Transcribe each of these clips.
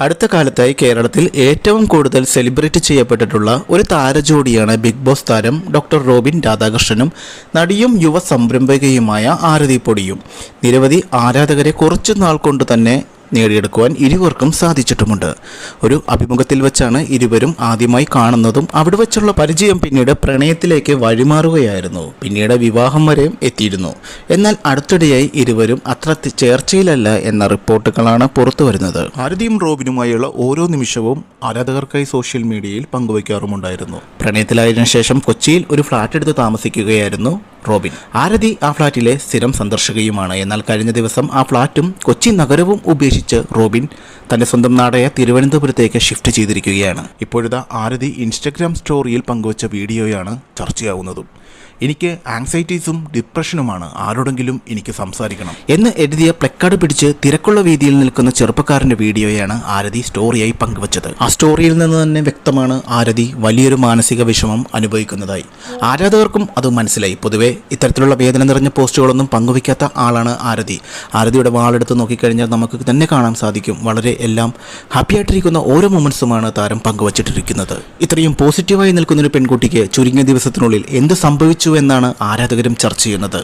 അടുത്ത കാലത്തായി കേരളത്തിൽ ഏറ്റവും കൂടുതൽ സെലിബ്രേറ്റ് ചെയ്യപ്പെട്ടിട്ടുള്ള ഒരു താരജോഡിയാണ് ബിഗ് ബോസ് താരം ഡോക്ടർ റോബിൻ രാധാകൃഷ്ണനും നടിയും യുവ സംരംഭകയുമായ ആരതി പൊടിയും. നിരവധി ആരാധകരെ കുറച്ചു നാൾ കൊണ്ട് തന്നെ നേടിയെടുക്കുവാൻ ഇരുവർക്കും സാധിച്ചിട്ടുമുണ്ട്. ഒരു അഭിമുഖത്തിൽ വെച്ചാണ് ഇരുവരും ആദ്യമായി കാണുന്നതും അവിടെ വെച്ചുള്ള പരിചയം പിന്നീട് പ്രണയത്തിലേക്ക് വഴിമാറുകയായിരുന്നു. പിന്നീട് വിവാഹം വരെയും എത്തിയിരുന്നു. എന്നാൽ അടുത്തിടെയായി ഇരുവരും അത്ര ചേർച്ചയിലല്ല എന്ന റിപ്പോർട്ടുകളാണ് പുറത്തു വരുന്നത്. ഭാരതിയും റോബിനുമായുള്ള ഓരോ നിമിഷവും ആരാധകർക്കായി സോഷ്യൽ മീഡിയയിൽ പങ്കുവയ്ക്കാറുമുണ്ടായിരുന്നു. പ്രണയത്തിലായതിനു ശേഷം കൊച്ചിയിൽ ഒരു ഫ്ളാറ്റ് എടുത്ത് താമസിക്കുകയായിരുന്നു. റോബിൻ. ആരതി ആ ഫ്ലാറ്റിലെ സ്ഥിരം സന്ദർശകയുമാണ്. എന്നാൽ കഴിഞ്ഞ ദിവസം ആ ഫ്ലാറ്റും കൊച്ചി നഗരവും ഉപേക്ഷിച്ച് റോബിൻ തന്റെ സ്വന്തം നാടായ തിരുവനന്തപുരത്തേക്ക് ഷിഫ്റ്റ് ചെയ്തിരിക്കുകയാണ്. ഇപ്പോഴത്തെ ആരതി ഇൻസ്റ്റഗ്രാം സ്റ്റോറിയിൽ പങ്കുവച്ച വീഡിയോയാണ് ചർച്ചയാവുന്നതും. എനിക്ക് ആങ്സൈറ്റീസും ഡിപ്രഷനുമാണ്. ആരോടെങ്കിലും എനിക്ക് സംസാരിക്കണം. എന്ന് എഴുതിയ പ്ലക്കാർഡ് പിടിച്ച് തിരക്കുള്ള വീതിയിൽ നിൽക്കുന്ന ചെറുപ്പക്കാരന്റെ വീഡിയോയാണ് ആരതി സ്റ്റോറിയായി പങ്കുവച്ചത്. ആ സ്റ്റോറിയിൽ നിന്ന് തന്നെ വ്യക്തമാണ് ആരതി വലിയൊരു മാനസിക വിഷമം അനുഭവിക്കുന്നതായി. ആരാധകർക്കും അത് മനസ്സിലായി. പൊതുവെ ഇത്തരത്തിലുള്ള വേദന നിറഞ്ഞ പോസ്റ്റുകളൊന്നും പങ്കുവയ്ക്കാത്ത ആളാണ് ആരതി. ആരതിയുടെ വാളെടുത്ത് നോക്കിക്കഴിഞ്ഞാൽ നമുക്ക് തന്നെ കാണാൻ സാധിക്കും. വളരെ എല്ലാം ഹാപ്പി ആയിട്ടിരിക്കുന്ന ഓരോ മൊമെൻസുമാണ് താരം പങ്കുവച്ചിട്ടിരിക്കുന്നത്. ഇത്രയും പോസിറ്റീവായി നിൽക്കുന്ന ഒരു പെൺകുട്ടിക്ക് ചുരുങ്ങിയ ദിവസത്തിനുള്ളിൽ എന്ത് സംഭവിച്ചു എന്നാണ് ആരാധകരും ചർച്ച ചെയ്യുന്നത്.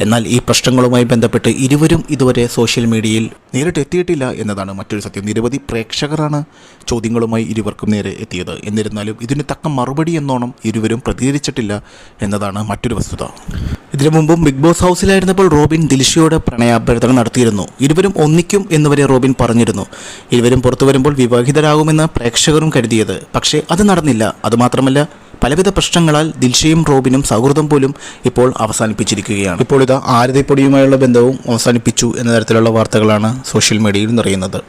എന്നാൽ ഈ പ്രശ്നങ്ങളുമായി ബന്ധപ്പെട്ട് ഇരുവരും ഇതുവരെ സോഷ്യൽ മീഡിയയിൽ നേരിട്ട് എത്തിയിട്ടില്ല എന്നതാണ് മറ്റൊരു സത്യം. നിരവധി പ്രേക്ഷകരാണ് ചോദ്യങ്ങളുമായി ഇരുവർക്കും നേരെ എത്തിയത്. എന്നിരുന്നാലും ഇതിന് തക്ക മറുപടി എന്നോണം ഇരുവരും പ്രതികരിച്ചിട്ടില്ല എന്നതാണ് മറ്റൊരു വസ്തുത. ഇതിനു മുമ്പും ബിഗ് ബോസ് ഹൗസിലായിരുന്നപ്പോൾ റോബിൻ ദിൽഷയോട് പ്രണയാഭ്യർത്ഥന നടത്തിയിരുന്നു. ഇരുവരും ഒന്നിക്കും എന്നുവരെ റോബിൻ പറഞ്ഞിരുന്നു. ഇരുവരും പുറത്തു വരുമ്പോൾ വിവാഹിതരാകുമെന്ന് പ്രേക്ഷകരും കരുതിയത്. പക്ഷേ അത് നടന്നില്ല. അതുമാത്രമല്ല പലവിധ പ്രശ്നങ്ങളാൽ ദിൽഷയും റോബിനും സൗഹൃദം പോലും ഇപ്പോൾ അവസാനിപ്പിച്ചിരിക്കുകയാണ്. ഇപ്പോൾ ഇത് ആരതിപ്പൊടിയുമായുള്ള ബന്ധവും അവസാനിപ്പിച്ചു എന്ന തരത്തിലുള്ള വാർത്തകളാണ് സോഷ്യൽ മീഡിയയിൽ നിറയുന്നത്.